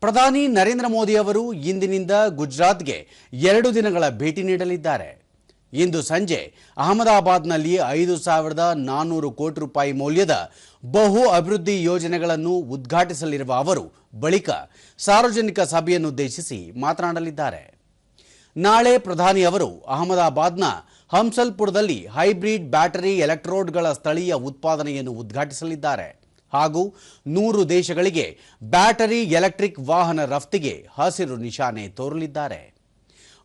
ಪ್ರಧಾನಿ ನರೇಂದ್ರ ಮೋದಿ ಅವರು ಇಂದಿನಿಂದ ಗುಜರಾತ್ಗೆ ಎರಡು ದಿನಗಳ ಭೇಟಿ ನೀಡಲಿದ್ದಾರೆ. ಇಂದು ಸಂಜೆ ಅಹಮದಾಬಾದ್ನಲ್ಲಿ ಐದು ಸಾವಿರದ ನಾನ್ನೂರು ಕೋಟಿ ರೂಪಾಯಿ ಮೌಲ್ಯದ ಬಹು ಅಭಿವೃದ್ಧಿ ಯೋಜನೆಗಳನ್ನು ಉದ್ಘಾಟಿಸಲಿರುವ ಅವರು ಬಳಿಕ ಸಾರ್ವಜನಿಕ ಸಭೆಯನ್ನುದ್ದೇಶಿಸಿ ಮಾತನಾಡಲಿದ್ದಾರೆ. ನಾಳೆ ಪ್ರಧಾನಿ ಅವರು ಅಹಮದಾಬಾದ್ನ ಹಂಸಲ್ಪುರದಲ್ಲಿ ಹೈಬ್ರಿಡ್ ಬ್ಯಾಟರಿ ಎಲೆಕ್ಟ್ರೋಡ್ಗಳ ಸ್ಥಳೀಯ ಉತ್ಪಾದನೆಯನ್ನು ಉದ್ಘಾಟಿಸಲಿದ್ದಾರೆ. ಹಾಗೂ ನೂರು ದೇಶಗಳಿಗೆ ಬ್ಯಾಟರಿ ಎಲೆಕ್ಟ್ರಿಕ್ ವಾಹನ ರಫ್ತಿಗೆ ಹಸಿರು ನಿಶಾನೆ ತೋರಲಿದ್ದಾರೆ.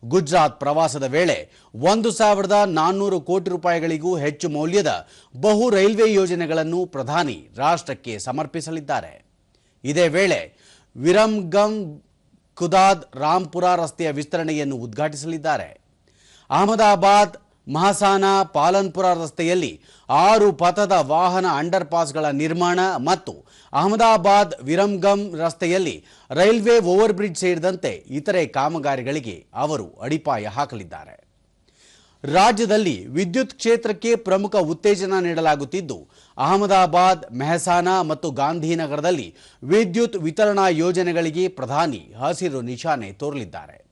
ಗುಜರಾತ್ ಪ್ರವಾಸದ ವೇಳೆ ಒಂದು ಸಾವಿರದ ನಾನ್ನೂರು ಕೋಟಿ ರೂಪಾಯಿಗಳಿಗೂ ಹೆಚ್ಚು ಮೌಲ್ಯದ ಬಹು ರೈಲ್ವೆ ಯೋಜನೆಗಳನ್ನು ಪ್ರಧಾನಿ ರಾಷ್ಟ್ರಕ್ಕೆ ಸಮರ್ಪಿಸಲಿದ್ದಾರೆ. ಇದೇ ವೇಳೆ ವಿರಮ್ಗಂಗ್ ಕುದಾದ್ ರಾಂಪುರ ರಸ್ತೆಯ ವಿಸ್ತರಣೆಯನ್ನು ಉದ್ಘಾಟಿಸಲಿದ್ದಾರೆ. ಅಹಮದಾಬಾದ್ ಮಹಸಾನ ಪಾಲನ್ಪುರ ರಸ್ತೆಯಲ್ಲಿ ಆರು ಪಥದ ವಾಹನ ಅಂಡರ್ ಪಾಸ್ಗಳ ನಿರ್ಮಾಣ ಮತ್ತು ಅಹಮದಾಬಾದ್ ವಿರಮ್ಗಮ್ ರಸ್ತೆಯಲ್ಲಿ ರೈಲ್ವೆ ಓವರ್ ಬ್ರಿಡ್ಜ್ ಸೇರಿದಂತೆ ಇತರೆ ಕಾಮಗಾರಿಗಳಿಗೆ ಅವರು ಅಡಿಪಾಯ ಹಾಕಲಿದ್ದಾರೆ. ರಾಜ್ಯದಲ್ಲಿ ವಿದ್ಯುತ್ ಕ್ಷೇತ್ರಕ್ಕೆ ಪ್ರಮುಖ ಉತ್ತೇಜನ ನೀಡಲಾಗುತ್ತಿದ್ದು, ಅಹಮದಾಬಾದ್, ಮೆಹಸಾನ ಮತ್ತು ಗಾಂಧಿನಗರದಲ್ಲಿ ವಿದ್ಯುತ್ ವಿತರಣಾ ಯೋಜನೆಗಳಿಗೆ ಪ್ರಧಾನಿ ಹಸಿರು ನಿಶಾನೆ ತೋರಲಿದ್ದಾರೆ.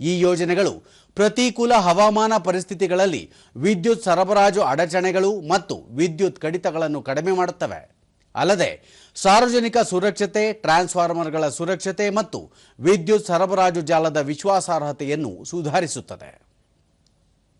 ಈ ಯೋಜನೆಗಳು ಪ್ರತಿಕೂಲ ಹವಾಮಾನ ಪರಿಸ್ಥಿತಿಗಳಲ್ಲಿ ವಿದ್ಯುತ್ ಸರಬರಾಜು ಅಡಚಣೆಗಳು ಮತ್ತು ವಿದ್ಯುತ್ ಕಡಿತಗಳನ್ನು ಕಡಿಮೆ ಮಾಡುತ್ತವೆ. ಅಲ್ಲದೆ, ಸಾರ್ವಜನಿಕ ಸುರಕ್ಷತೆ, ಟ್ರಾನ್ಸ್ಫಾರ್ಮರ್ಗಳ ಸುರಕ್ಷತೆ ಮತ್ತು ವಿದ್ಯುತ್ ಸರಬರಾಜು ಜಾಲದ ವಿಶ್ವಾಸಾರ್ಹತೆಯನ್ನು ಸುಧಾರಿಸುತ್ತದೆ.